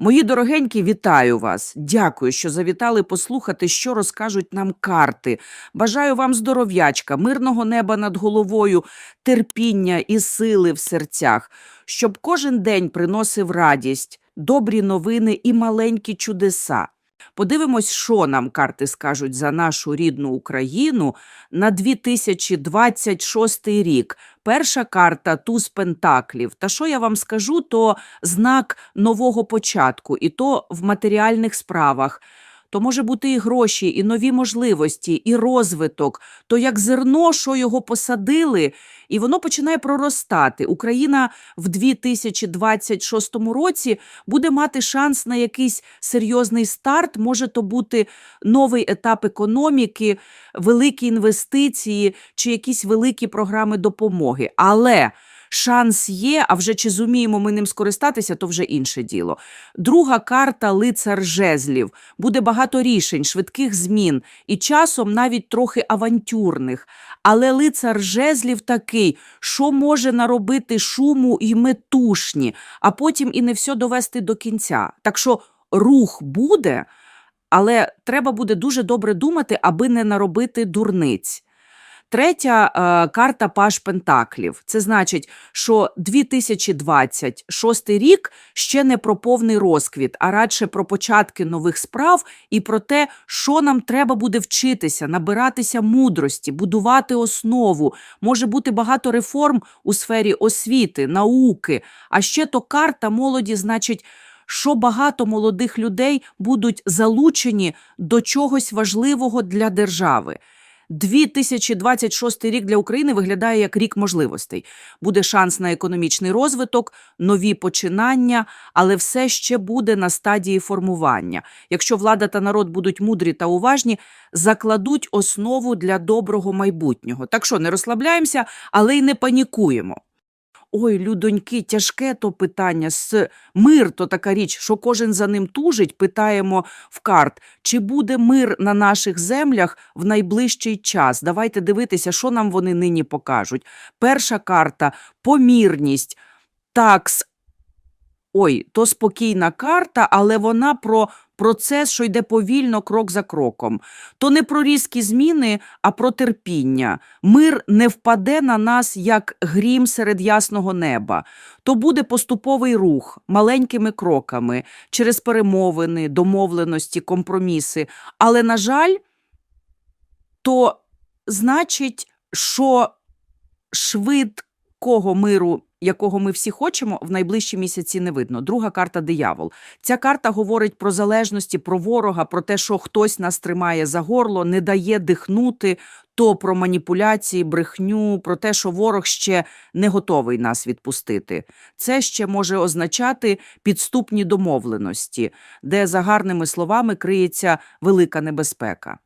Мої дорогенькі, вітаю вас. Дякую, що завітали послухати, що розкажуть нам карти. Бажаю вам здоров'ячка, мирного неба над головою, терпіння і сили в серцях, щоб кожен день приносив радість, добрі новини і маленькі чудеса. Подивимось, що нам карти скажуть за нашу рідну Україну на 2026 рік. Перша карта туз пентаклів. Та що я вам скажу, то знак нового початку, і то в матеріальних справах. То може бути і гроші, і нові можливості, і розвиток. То як зерно, що його посадили, і воно починає проростати. Україна в 2026 році буде мати шанс на якийсь серйозний старт. Може то бути новий етап економіки, великі інвестиції чи якісь великі програми допомоги. Але шанс є, а вже чи зуміємо ми ним скористатися, то вже інше діло. Друга карта лицар жезлів. Буде багато рішень, швидких змін і часом навіть трохи авантюрних. Але лицар жезлів такий, що може наробити шуму і метушні, а потім і не все довести до кінця. Так що рух буде, але треба буде дуже добре думати, аби не наробити дурниць. Третя е, карта Паш Пентаклів. Це значить, що 2026 рік ще не про повний розквіт, а радше про початки нових справ і про те, що нам треба буде вчитися, набиратися мудрості, будувати основу. Може бути багато реформ у сфері освіти, науки. А ще то карта молоді, значить. Що багато молодих людей будуть залучені до чогось важливого для держави. 2026 рік для України виглядає як рік можливостей. Буде шанс на економічний розвиток, нові починання, але все ще буде на стадії формування. Якщо влада та народ будуть мудрі та уважні, закладуть основу для доброго майбутнього. Так що не розслабляємося, але й не панікуємо. Ой, людоньки, тяжке то питання. С мир то така річ, що кожен за ним тужить. Питаємо в карт, чи буде мир на наших землях в найближчий час. Давайте дивитися, що нам вони нині покажуть. Перша карта помірність. Такс. Ой, то спокійна карта, але вона про процес, що йде повільно, крок за кроком. То не про різкі зміни, а про терпіння. Мир не впаде на нас, як грім серед ясного неба. То буде поступовий рух маленькими кроками через перемовини, домовленості, компроміси. Але, на жаль, то значить, що швидкого миру, якого ми всі хочемо, в найближчі місяці не видно. Друга карта диявол. Ця карта говорить про залежності, про ворога, про те, що хтось нас тримає за горло, не дає дихнути, то про маніпуляції, брехню, про те, що ворог ще не готовий нас відпустити. Це ще може означати підступні домовленості, де за гарними словами криється велика небезпека.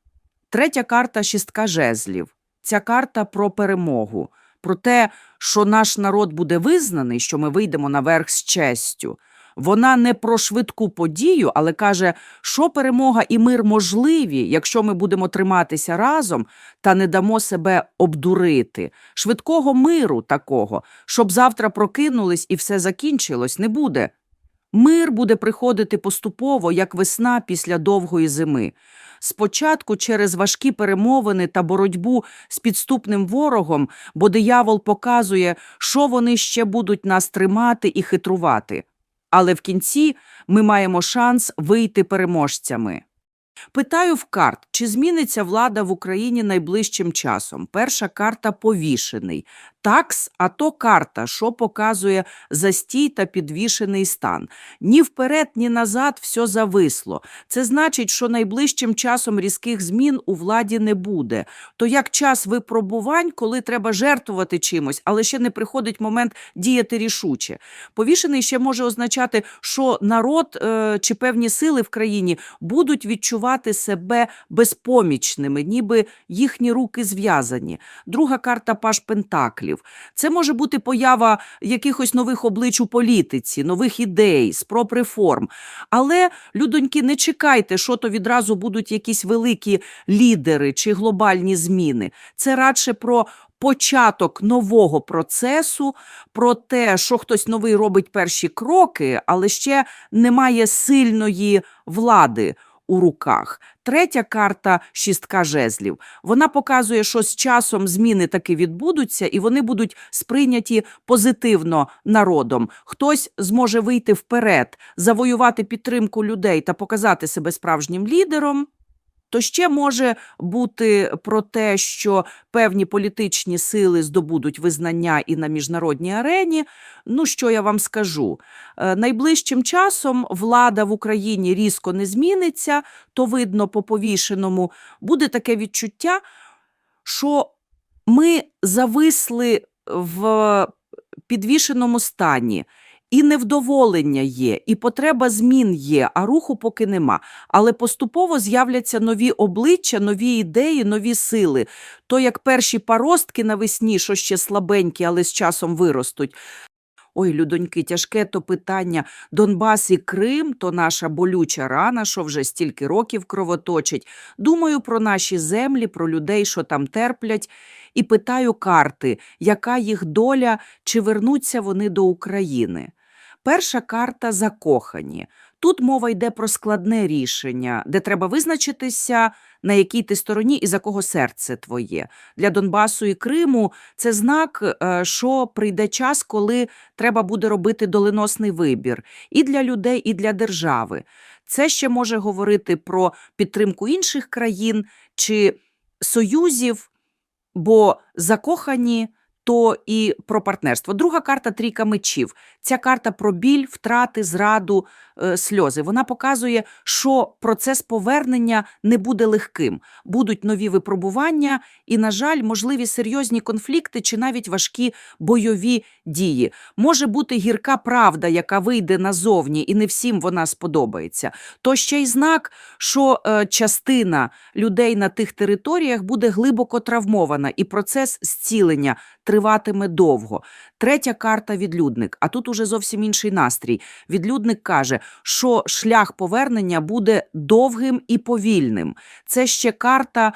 Третя карта шістка жезлів. Ця карта про перемогу, про те, що наш народ буде визнаний, що ми вийдемо наверх з честю. Вона не про швидку подію, але каже, що перемога і мир можливі, якщо ми будемо триматися разом та не дамо себе обдурити. Швидкого миру такого, щоб завтра прокинулись і все закінчилось, не буде. Мир буде приходити поступово, як весна після довгої зими. Спочатку через важкі перемовини та боротьбу з підступним ворогом, бо диявол показує, що вони ще будуть нас тримати і хитрувати. Але в кінці ми маємо шанс вийти переможцями. Питаю в карт, чи зміниться влада в Україні найближчим часом. Перша карта повішений. Такс, а то карта, що показує застій та підвішений стан. Ні вперед, ні назад все зависло. Це значить, що найближчим часом різких змін у владі не буде. То як час випробувань, коли треба жертвувати чимось, але ще не приходить момент діяти рішуче. Повішений ще може означати, що народ е, чи певні сили в країні будуть відчувати себе безпомічними, ніби їхні руки зв'язані. Друга карта Паш Пентаклів. Це може бути поява якихось нових облич у політиці, нових ідей, спроб реформ. Але, людоньки, не чекайте, що то відразу будуть якісь великі лідери чи глобальні зміни. Це радше про початок нового процесу, про те, що хтось новий робить перші кроки, але ще немає сильної влади у руках. Третя карта шістка жезлів. Вона показує, що з часом зміни таки відбудуться, і вони будуть сприйняті позитивно народом. Хтось зможе вийти вперед, завоювати підтримку людей та показати себе справжнім лідером. То ще може бути про те, що певні політичні сили здобудуть визнання і на міжнародній арені. Ну, що я вам скажу? Е, Найближчим часом влада в Україні різко не зміниться, то видно по повішеному. Буде таке відчуття, що ми зависли в підвішеному стані. І невдоволення є, і потреба змін є, а руху поки нема. Але поступово з'являться нові обличчя, нові ідеї, нові сили. То як перші паростки навесні, що ще слабенькі, але з часом виростуть. Ой, людоньки, тяжке то питання. Донбас і Крим то наша болюча рана, що вже стільки років кровоточить. Думаю про наші землі, про людей, що там терплять, і питаю карти, яка їх доля, чи вернуться вони до України. Перша карта закохані. Тут мова йде про складне рішення, де треба визначитися, на якій ти стороні і за кого серце твоє. Для Донбасу і Криму це знак, е, що прийде час, коли треба буде робити доленосний вибір і для людей, і для держави. Це ще може говорити про підтримку інших країн чи союзів, бо закохані то і про партнерство. Друга карта трійка мечів. Ця карта про біль, втрати, зраду, сльози. Вона показує, що процес повернення не буде легким. Будуть нові випробування і, на жаль, можливі серйозні конфлікти чи навіть важкі бойові дії. Може бути гірка правда, яка вийде назовні, і не всім вона сподобається. То ще й знак, що е, частина людей на тих територіях буде глибоко травмована, і процес зцілення триватиме довго. Третя карта відлюдник. А тут уже зовсім інший настрій. Відлюдник каже, що шлях повернення буде довгим і повільним. Це ще карта.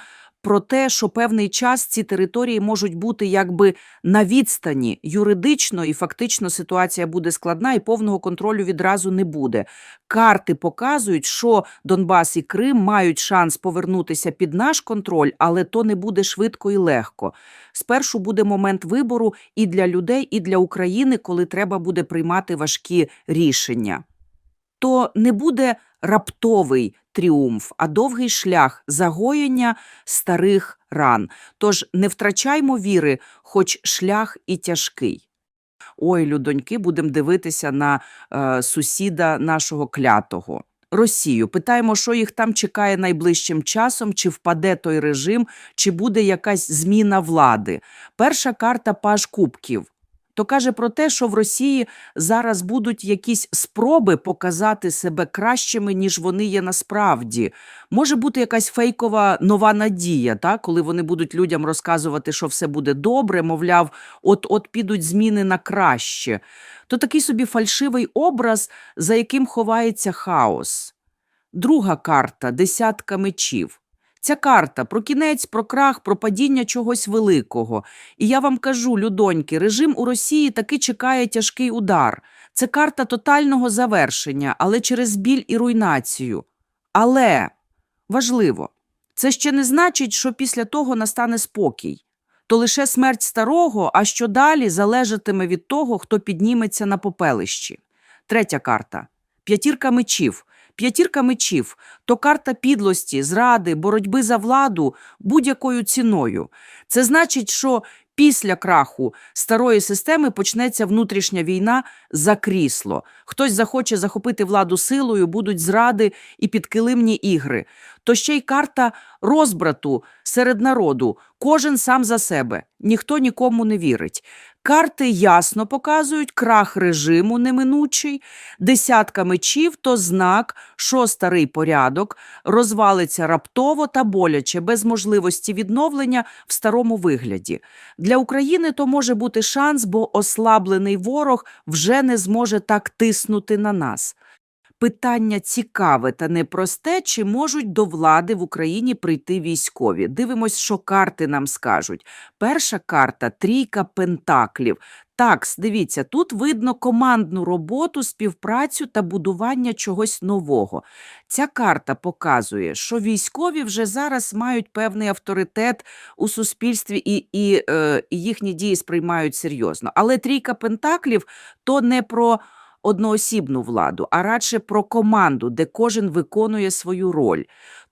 Про те, що певний час ці території можуть бути якби на відстані юридично і фактично ситуація буде складна, і повного контролю відразу не буде. Карти показують, що Донбас і Крим мають шанс повернутися під наш контроль, але то не буде швидко і легко. Спершу буде момент вибору і для людей, і для України, коли треба буде приймати важкі рішення. То не буде раптовий тріумф, а довгий шлях загоєння старих ран. Тож не втрачаймо віри, хоч шлях і тяжкий. Ой, людоньки, будемо дивитися на е, сусіда нашого клятого. Росію питаємо, що їх там чекає найближчим часом, чи впаде той режим, чи буде якась зміна влади. Перша карта Паж Кубків. То каже про те, що в Росії зараз будуть якісь спроби показати себе кращими, ніж вони є насправді. Може бути якась фейкова нова надія, та? коли вони будуть людям розказувати, що все буде добре, мовляв, от-от підуть зміни на краще. То такий собі фальшивий образ, за яким ховається хаос. Друга карта десятка мечів. Ця карта про кінець, про крах, про падіння чогось великого. І я вам кажу, людоньки, режим у Росії таки чекає тяжкий удар. Це карта тотального завершення, але через біль і руйнацію. Але важливо, це ще не значить, що після того настане спокій. То лише смерть старого, а що далі залежатиме від того, хто підніметься на попелищі. Третя карта п'ятірка мечів. П'ятірка мечів то карта підлості, зради, боротьби за владу будь-якою ціною. Це значить, що після краху старої системи почнеться внутрішня війна за крісло. Хтось захоче захопити владу силою, будуть зради і підкилимні ігри. То ще й карта розбрату серед народу. Кожен сам за себе, ніхто нікому не вірить. Карти ясно показують крах режиму неминучий, десятка мечів то знак, що старий порядок розвалиться раптово та боляче, без можливості відновлення в старому вигляді. Для України то може бути шанс, бо ослаблений ворог вже не зможе так тиснути на нас. Питання цікаве та непросте, чи можуть до влади в Україні прийти військові. Дивимось, що карти нам скажуть. Перша карта трійка пентаклів. Так, дивіться, тут видно командну роботу, співпрацю та будування чогось нового. Ця карта показує, що військові вже зараз мають певний авторитет у суспільстві і, і, е, їхні дії сприймають серйозно. Але трійка пентаклів то не про одноосібну владу, а радше про команду, де кожен виконує свою роль.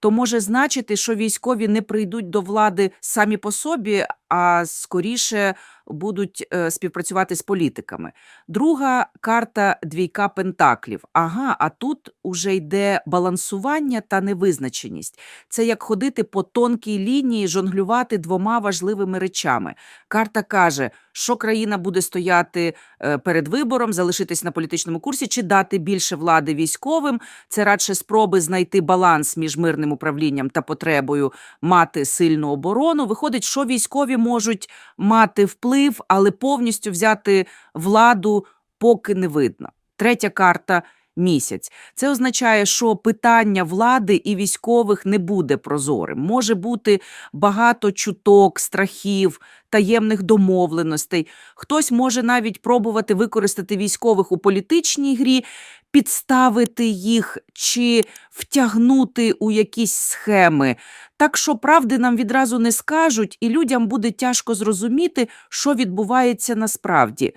То може значити, що військові не прийдуть до влади самі по собі, а скоріше будуть е, співпрацювати з політиками. Друга карта двійка пентаклів. Ага, а тут уже йде балансування та невизначеність. Це як ходити по тонкій лінії, жонглювати двома важливими речами. Карта каже, що країна буде стояти е, перед вибором, залишитись на політичному курсі чи дати більше влади військовим. Це радше спроби знайти баланс між мирним управлінням та потребою мати сильну оборону. Виходить, що військові можуть мати вплив, але повністю взяти владу поки не видно. Третя карта місяць. Це означає, що питання влади і військових не буде прозорим. Може бути багато чуток, страхів, таємних домовленостей. Хтось може навіть пробувати використати військових у політичній грі, підставити їх чи втягнути у якісь схеми. Так що правди нам відразу не скажуть, і людям буде тяжко зрозуміти, що відбувається насправді.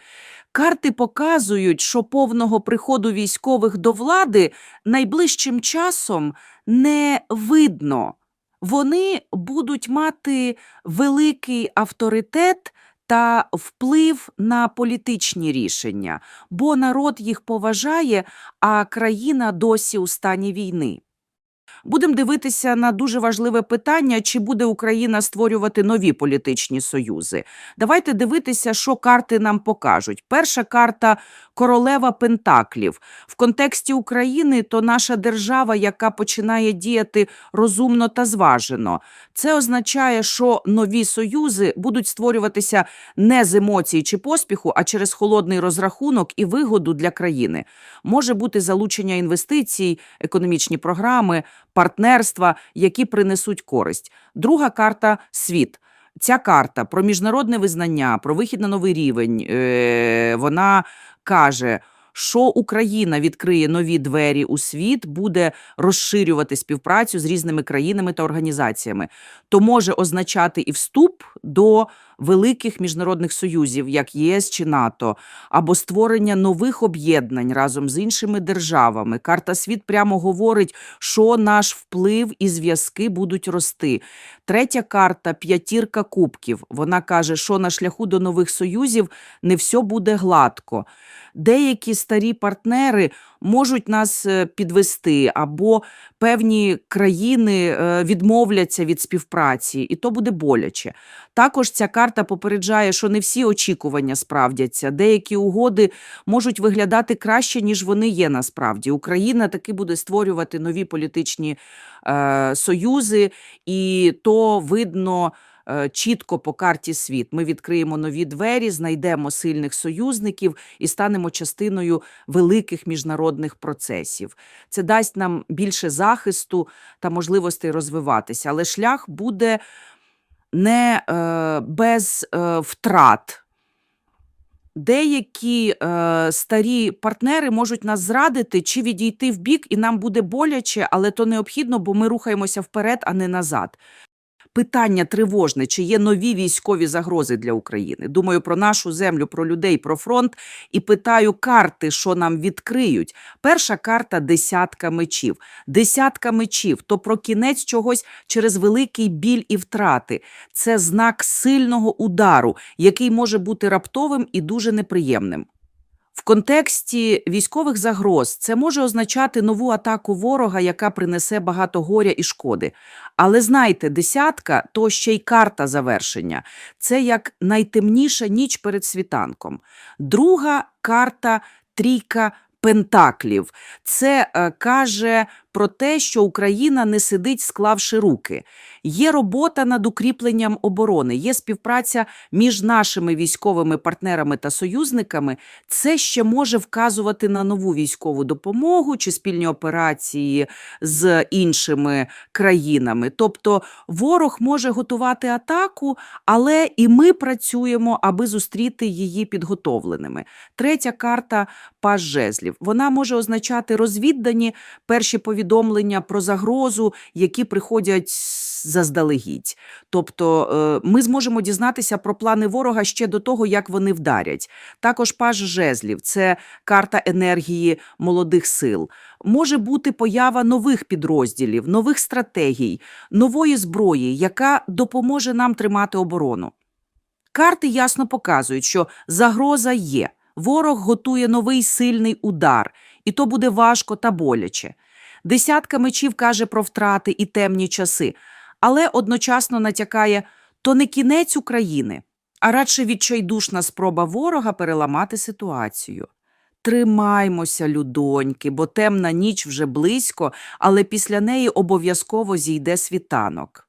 Карти показують, що повного приходу військових до влади найближчим часом не видно. Вони будуть мати великий авторитет та вплив на політичні рішення, бо народ їх поважає, а країна досі у стані війни. Будемо дивитися на дуже важливе питання, чи буде Україна створювати нові політичні союзи. Давайте дивитися, що карти нам покажуть. Перша карта королева Пентаклів. В контексті України то наша держава, яка починає діяти розумно та зважено. Це означає, що нові союзи будуть створюватися не з емоцій чи поспіху, а через холодний розрахунок і вигоду для країни. Може бути залучення інвестицій, економічні програми, партнерства, які принесуть користь. Друга карта світ. Ця карта про міжнародне визнання, про вихід на новий рівень. Е, вона каже, що Україна відкриє нові двері у світ, буде розширювати співпрацю з різними країнами та організаціями. То може означати і вступ до великих міжнародних союзів, як ЄС чи НАТО, або створення нових об'єднань разом з іншими державами. Карта світ прямо говорить, що наш вплив і зв'язки будуть рости. Третя карта п'ятірка кубків. Вона каже, що на шляху до нових союзів не все буде гладко. Деякі старі партнери можуть нас е, підвести, або певні країни е, відмовляться від співпраці, і то буде боляче. Також ця карта попереджає, що не всі очікування справдяться. Деякі угоди можуть виглядати краще, ніж вони є насправді. Україна таки буде створювати нові політичні е, союзи, і то видно. Е, Чітко по карті світ ми відкриємо нові двері, знайдемо сильних союзників і станемо частиною великих міжнародних процесів. Це дасть нам більше захисту та можливостей розвиватися, але шлях буде не е, без е, втрат. Деякі е, старі партнери можуть нас зрадити чи відійти в бік, і нам буде боляче, але то необхідно, бо ми рухаємося вперед, а не назад. Питання тривожне, чи є нові військові загрози для України. Думаю про нашу землю, про людей, про фронт і питаю карти, що нам відкриють. Перша карта десятка мечів. Десятка мечів то про кінець чогось через великий біль і втрати. Це знак сильного удару, який може бути раптовим і дуже неприємним. В контексті військових загроз це може означати нову атаку ворога, яка принесе багато горя і шкоди. Але знайте, десятка то ще й карта завершення. Це як найтемніша ніч перед світанком. Друга карта трійка. Пентаклів це е, каже про те, що Україна не сидить, склавши руки. Є робота над укріпленням оборони, є співпраця між нашими військовими партнерами та союзниками. Це ще може вказувати на нову військову допомогу чи спільні операції з іншими країнами. Тобто ворог може готувати атаку, але і ми працюємо, аби зустріти її підготовленими. Третя карта паж жезлів. Вона може означати розвіддані перші повідомлення про загрозу, які приходять заздалегідь. Тобто е, ми зможемо дізнатися про плани ворога ще до того, як вони вдарять. Також паж жезлів це карта енергії молодих сил. Може бути поява нових підрозділів, нових стратегій, нової зброї, яка допоможе нам тримати оборону. Карти ясно показують, що загроза є. Ворог готує новий сильний удар, і то буде важко та боляче. Десятка мечів каже про втрати і темні часи, але одночасно натякає то не кінець України, а радше відчайдушна спроба ворога переламати ситуацію. Тримаймося, людоньки, бо темна ніч вже близько, але після неї обов'язково зійде світанок.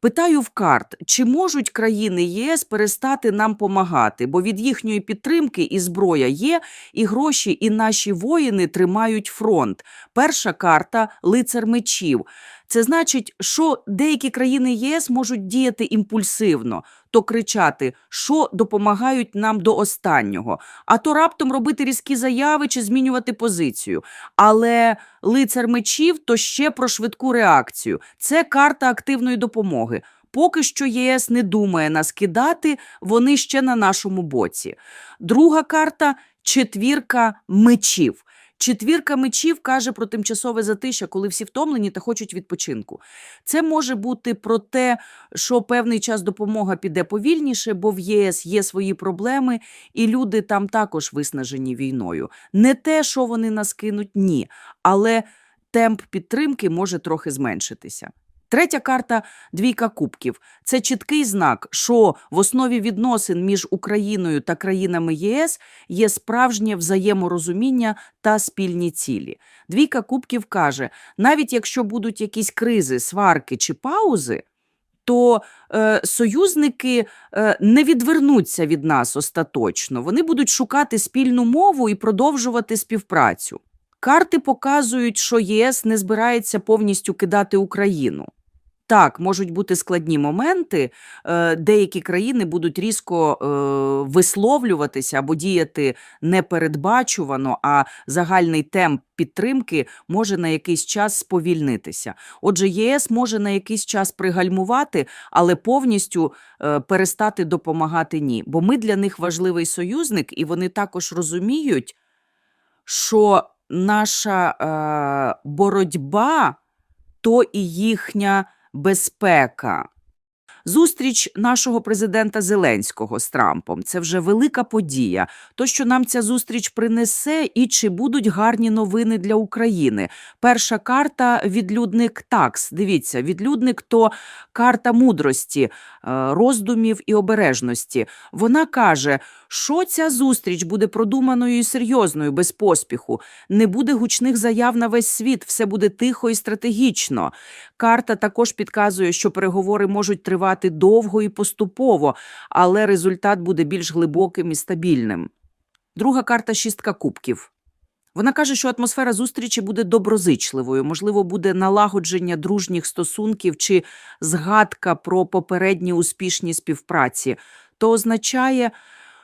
Питаю в карт, чи можуть країни ЄС перестати нам помагати, бо від їхньої підтримки і зброя є, і гроші, і наші воїни тримають фронт. Перша карта лицар мечів. Це значить, що деякі країни ЄС можуть діяти імпульсивно, то кричати, що допомагають нам до останнього, а то раптом робити різкі заяви чи змінювати позицію. Але лицар мечів то ще про швидку реакцію. Це карта активної допомоги. Поки що ЄС не думає нас кидати, вони ще на нашому боці. Друга карта четвірка мечів. Четвірка мечів каже про тимчасове затища, коли всі втомлені та хочуть відпочинку. Це може бути про те, що певний час допомога піде повільніше, бо в ЄС є свої проблеми, і люди там також виснажені війною. Не те, що вони нас кинуть, ні, але темп підтримки може трохи зменшитися. Третя карта двійка кубків. Це чіткий знак, що в основі відносин між Україною та країнами ЄС є справжнє взаєморозуміння та спільні цілі. Двійка кубків каже: навіть якщо будуть якісь кризи, сварки чи паузи, то е, союзники е, не відвернуться від нас остаточно. Вони будуть шукати спільну мову і продовжувати співпрацю. Карти показують, що ЄС не збирається повністю кидати Україну. Так, можуть бути складні моменти. е, Деякі країни будуть різко е, висловлюватися або діяти непередбачувано, а загальний темп підтримки може на якийсь час сповільнитися. Отже, ЄС може на якийсь час пригальмувати, але повністю е, перестати допомагати ні. Бо ми для них важливий союзник, і вони також розуміють, що наша боротьба то і їхня безпека. Зустріч нашого президента Зеленського з Трампом це вже велика подія. То, що нам ця зустріч принесе, і чи будуть гарні новини для України. Перша карта відлюдник такс. Дивіться, відлюдник то карта мудрості, е, роздумів і обережності. Вона каже, що ця зустріч буде продуманою і серйозною, без поспіху. Не буде гучних заяв на весь світ, все буде тихо і стратегічно. Карта також підказує, що переговори можуть тривати довго і поступово, але результат буде більш глибоким і стабільним. Друга карта шістка кубків. Вона каже, що атмосфера зустрічі буде доброзичливою, можливо, буде налагодження дружніх стосунків чи згадка про попередні успішні співпраці. То означає,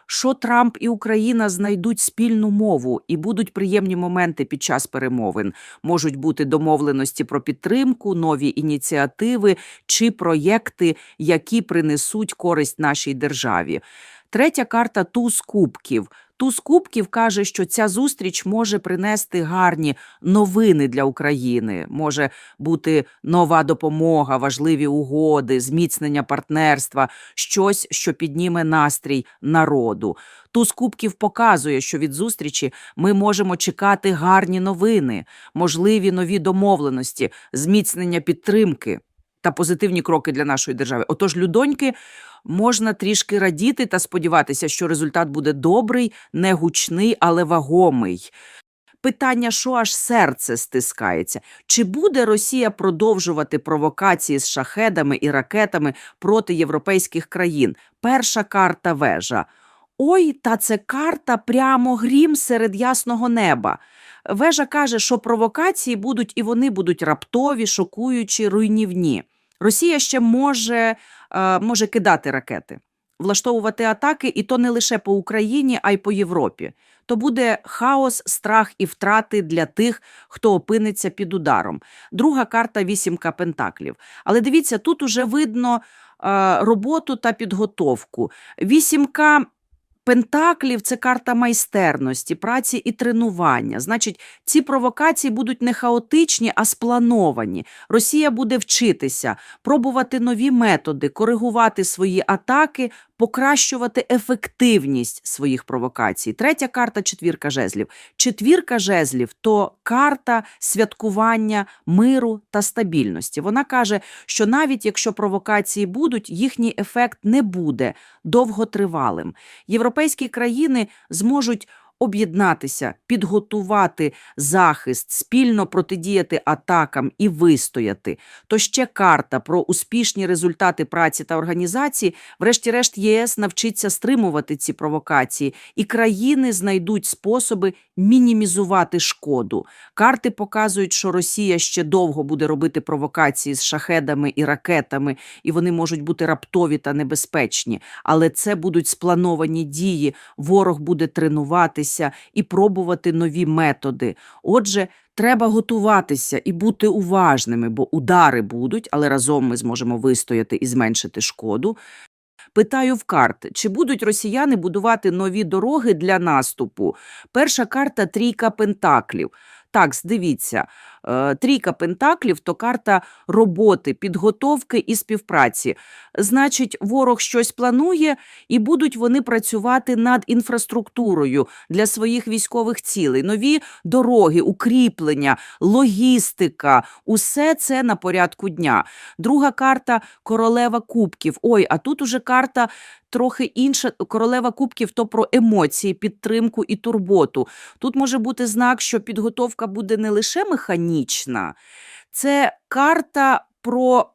що Трамп і Україна знайдуть спільну мову і будуть приємні моменти під час перемовин. Можуть бути домовленості про підтримку, нові ініціативи чи проєкти, які принесуть користь нашій державі. Третя карта туз кубків. Туз кубків каже, що ця зустріч може принести гарні новини для України. Може бути нова допомога, важливі угоди, зміцнення партнерства, щось, що підніме настрій народу. Туз кубків показує, що від зустрічі ми можемо чекати гарні новини, можливі нові домовленості, зміцнення підтримки та позитивні кроки для нашої держави. Отож, людоньки, можна трішки радіти та сподіватися, що результат буде добрий, не гучний, але вагомий. Питання, що аж серце стискається. Чи буде Росія продовжувати провокації з шахедами і ракетами проти європейських країн? Перша карта вежа. Ой, та це карта прямо грім серед ясного неба. Вежа каже, що провокації будуть і вони будуть раптові, шокуючі, руйнівні. Росія ще може, е, може кидати ракети, влаштовувати атаки, і то не лише по Україні, а й по Європі. То буде хаос, страх і втрати для тих, хто опиниться під ударом. Друга карта вісімка пентаклів. Але дивіться, тут уже видно е, роботу та підготовку. Вісімка Пентаклів це карта майстерності, праці і тренування. Значить, ці провокації будуть не хаотичні, а сплановані. Росія буде вчитися, пробувати нові методи, коригувати свої атаки, покращувати ефективність своїх провокацій. Третя карта четвірка жезлів. Четвірка жезлів то карта святкування миру та стабільності. Вона каже, що навіть якщо провокації будуть, їхній ефект не буде довготривалим. Європейські країни зможуть об'єднатися, підготувати захист, спільно протидіяти атакам і вистояти. То ще карта про успішні результати праці та організації. Врешті-решт, ЄС навчиться стримувати ці провокації, і країни знайдуть способи мінімізувати шкоду. Карти показують, що Росія ще довго буде робити провокації з шахедами і ракетами, і вони можуть бути раптові та небезпечні. Але це будуть сплановані дії. Ворог буде тренуватися і пробувати нові методи. Отже, треба готуватися і бути уважними, бо удари будуть, але разом ми зможемо вистояти і зменшити шкоду. Питаю в карт, чи будуть росіяни будувати нові дороги для наступу? Перша карта трійка пентаклів. Так, дивіться, е, трійка пентаклів то карта роботи, підготовки і співпраці. Значить, ворог щось планує, і будуть вони працювати над інфраструктурою для своїх військових цілей. Нові дороги, укріплення, логістика усе це на порядку дня. Друга карта королева кубків. Ой, а тут уже карта трохи інша. Королева кубків то про емоції, підтримку і турботу. Тут може бути знак, що підготовка буде не лише механічна, це карта про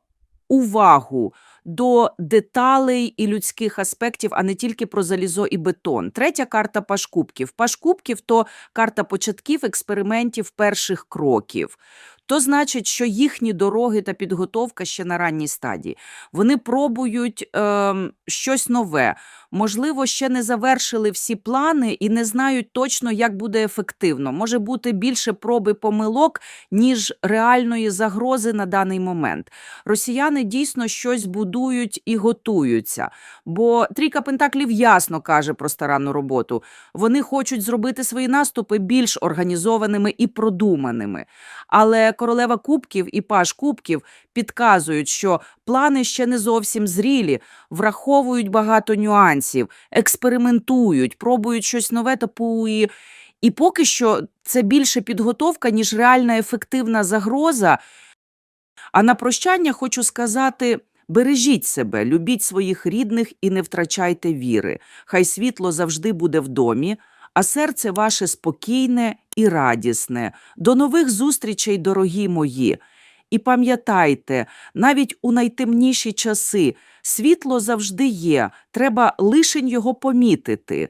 увагу до деталей і людських аспектів, а не тільки про залізо і бетон. Третя карта паш кубків. Паш кубків то карта початків, експериментів, перших кроків. То значить, що їхні дороги та підготовка ще на ранній стадії. Вони пробують е, щось нове. Можливо, ще не завершили всі плани і не знають точно, як буде ефективно. Може бути більше проби помилок, ніж реальної загрози на даний момент. Росіяни дійсно щось будують і готуються. Бо трійка пентаклів ясно каже про старанну роботу. Вони хочуть зробити свої наступи більш організованими і продуманими. Але королева кубків і паш кубків підказують, що плани ще не зовсім зрілі, враховують багато нюансів, експериментують, пробують щось нове та пу- і, і поки що це більше підготовка, ніж реальна ефективна загроза. А на прощання хочу сказати. Бережіть себе, любіть своїх рідних і не втрачайте віри. Хай світло завжди буде в домі, а серце ваше спокійне і радісне. До нових зустрічей, дорогі мої. І пам'ятайте, навіть у найтемніші часи світло завжди є, треба лишень його помітити.